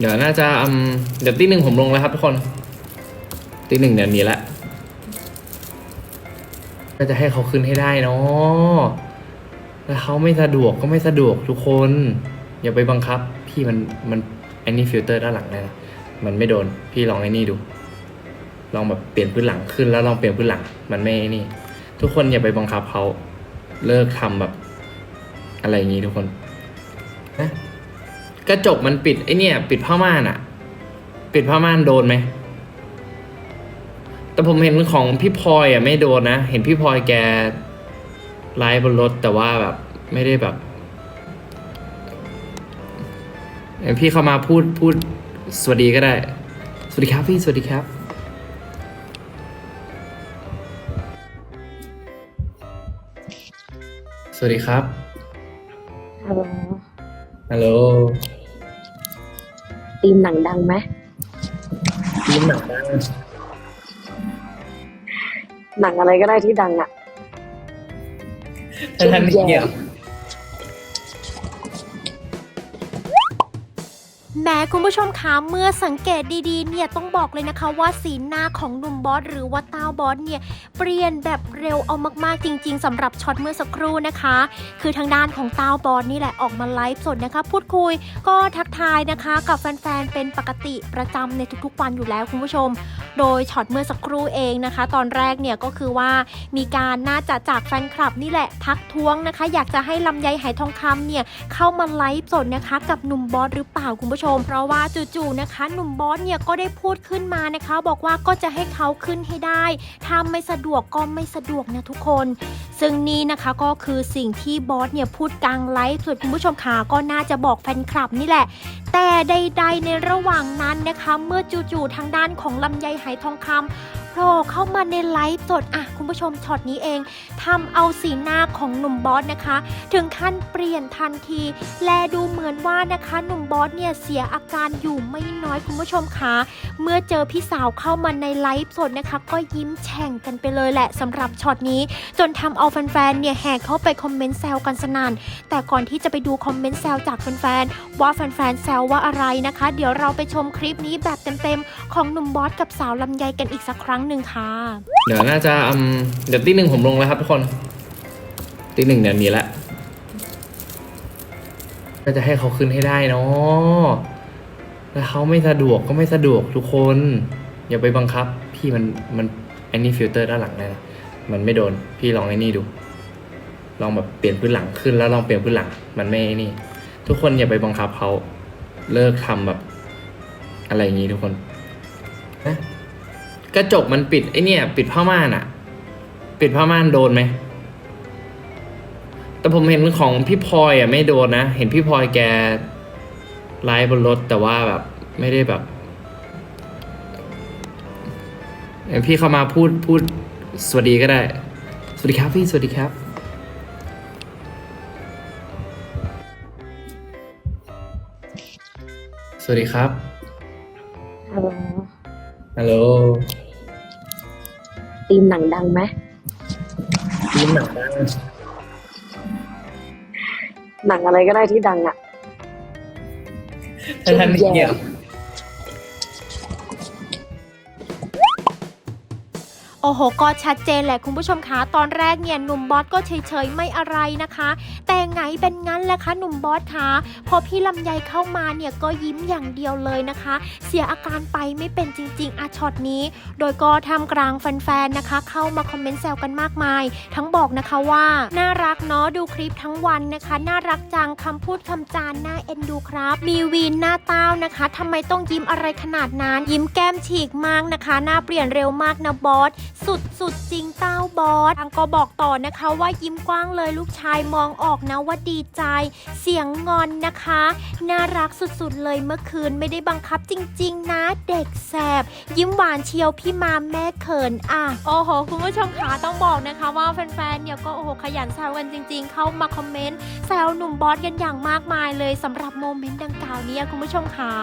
เดี๋ยวน่าจะอืมเดี๋ยวตีหนึ่งผมลงแล้วครับทุกคนตีหนึ่งเดี๋ยวนี้ละก็จะให้เขาขึ้นให้ได้เนาะแล้วเขาไม่สะดวกก็ไม่สะดวกทุกคน อย่าไปบังคับ พี่มันมันไอ้นี่ฟิลเตอร์ด้านหลังเลยนะมันไม่โดน พี่ลองไอ้นี่ดู ลองแบบเปลี่ยนพื้นหลังขึ้นแล้วลองเปลี่ยนพื้นหลัง มันไม่ไอ้นี่ ทุกคนอย่าไปบังคับเขาเลิกทำแบบ อะไรอย่างนี้ทุกคนนะ กระจกมันปิดไอเนี่ย ปิดผ้าม่านอะปิดผ้าม่านโดนไหมแต่ผมเห็นของพี่พลอยอะไม่โดนนะ เห็นพี่พลอยแกไลฟ์บนรถแต่ว่าแบบไม่ได้แบบเห็นพี่เข้ามาพูดพูดสวัสดีก็ได้ สวัสดีครับพี่สวัสดีครับ สวัสดีครับฮัลโหลฮัลโหล ตีมหนังดังไหมทีมหนังดังหนังอะไรก็ได้ที่ดังอะถ้าท่านไม่เกี่ยว แม้คุณผู้ชมคะเมื่อสังเกตดีๆเนี่ยต้องบอกเลยนะคะว่าสีหน้าของหนุ่มบอสหรือว่าต้าบอสเนี่ยเปลี่ยนแบบเร็วเอามากๆจริง ๆสำหรับช็อตเมื่อสักครู่นะคะ คือทางด้านของต้าบอสนี่แหละออกมาไลฟ์สดนะคะ พูดคุยก็ทักทายนะคะ กับแฟนๆเป็นปกติประจำในทุกๆวันอยู่แล้วคุณผู้ชม โดยช็อตเมื่อสักครู่เองนะคะ ตอนแรกเนี่ยก็คือว่ามีการน่าจะจากแฟนคลับนี่แหละทักท้วงนะคะ อยากจะให้ลำไยไหทองคำเนี่ยเข้ามาไลฟ์สดนะคะ กับหนุ่มบอสหรือเปล่าคุณผู้ชมเพราะว่าจู่ๆนะคะหนุ่มบอสเนี่ยก็ได้พูดขึ้นมานะคะ บอกว่าก็จะให้เขาขึ้นให้ได้ถ้าไม่สะดวกก็ไม่สะดวกนะทุกคน ซึ่งนี่นะคะก็คือสิ่งที่บอสเนี่ยพูดกลางไลฟ์สดคุณผู้ชมขาก็น่าจะบอกแฟนคลับนี่แหละ แต่ใด ๆ ในระหว่างนั้นนะคะ เมื่อจู่ๆทางด้านของลำไยไหทองคำ ล่เข้ามาในไลฟ์สดอะคุณผู้ชมช็อตนี้เองทำเอาสีหน้าของหนุ่มบอสนะคะ ถึงขั้นเปลี่ยนทันที และดูเหมือนว่านะคะ หนุ่มบอสเนี่ยเสียอาการอยู่ไม่น้อยคุณผู้ชมคะเมื่อเจอพี่สาวเข้ามาในไลฟ์สดนะคะ ก็ยิ้มแฉ่งกันไปเลยแหละสำหรับช็อตนี้ จนทำเอาแฟนๆเนี่ยแห่เข้าไปคอมเมนต์แซวกันสนั่นแต่ก่อนที่จะไปดูคอมเมนต์แซวจากแฟนๆว่าแฟนๆแซวว่าอะไรนะคะ เดี๋ยวเราไปชมคลิปนี้แบบเต็มๆของหนุ่มบอสกับสาวลำไยกันอีกสักครั้งหนึ่งค่ะ เดี๋ยวน่าจะอืมเดี๋ยวตีหนึ่งผมลงแล้วครับทุกคนตีหนึ่งเดี๋ยวนี้ละก็จะให้เขาขึ้นให้ได้เนาะแล้วเขาไม่สะดวกก็ไม่สะดวกทุกคน อย่าไปบังคับ พี่มันมันไอ้นี่ฟิลเตอร์ด้านหลังนะมันไม่โดนพี่ลองไอ้นี่ดู ลองแบบเปลี่ยนพื้นหลังขึ้นแล้วลองเปลี่ยนพื้นหลัง มันไม่ไอ้นี่ ทุกคนอย่าไปบังคับเขาเลิกทำแบบ อะไรอย่างนี้ทุกคนนะ กระจกมันปิดไอเนี่ย ปิดผ้าม่านอะปิดผ้าม่านโดนไหม แต่ผมเห็นของพี่พลอยอะไม่โดนนะ เห็นพี่พลอยแกไลฟ์บนรถแต่ว่าแบบไม่ได้แบบเห็นพี่เข้ามาพูดพูดสวัสดีก็ได้ สวัสดีครับพี่สวัสดีครับสวัสดีครับ ฮัลโหล ฮัลโหล ตีมหนังดังไหมทีมหนังดังหนังอะไรก็ได้ที่ดังอะถ้าท่านไม่เกี่ยว โอ้โห ก็ชัดเจนแหละคุณผู้ชมคะตอนแรกเนี่ยหนุ่มบอสก็เฉยๆไม่อะไรนะคะ แต่ไงเป็นงั้นแหละคะหนุ่มบอสคะพอพี่ลำไยเข้ามาเนี่ยก็ยิ้มอย่างเดียวเลยนะคะ เสียอาการไปไม่เป็นจริงๆอะช็อตนี้ โดยก็ทำกลางแฟนๆนะคะ เข้ามาคอมเมนต์แซวกันมากมาย ทั้งบอกนะคะว่า น่ารักเนาะดูคลิปทั้งวันนะคะ น่ารักจังคำพูดคำจานน่าเอ็นดูครับ มีวีนหน้าเต้านะคะทำไมต้องยิ้มอะไรขนาดนั้น ยิ้มแก้มฉีกมากนะคะ หน้าเปลี่ยนเร็วมากนะบอสสุดสุดจริงเต้าบอสทางก็บอกต่อนะคะว่ายิ้มกว้างเลยลูกชายมองออกนะว่าดีใจ เสียงงอนนะคะ น่ารักสุดๆเลยเมื่อคืนไม่ได้บังคับจริง ๆ นะ เด็กแสบ ยิ้มหวานเชียวพี่มามแม่เขินอะโอ้โห คุณผู้ชมคะต้องบอกนะคะว่าแฟนๆเนี่ยก็โอ้โหขยันแซวกันจริง ๆ เข้ามาคอมเมนต์แซวหนุ่มบอสกันอย่างมากมายเลยสำหรับโมเมนต์ดังกล่าวนี้คุณผู้ชมคะ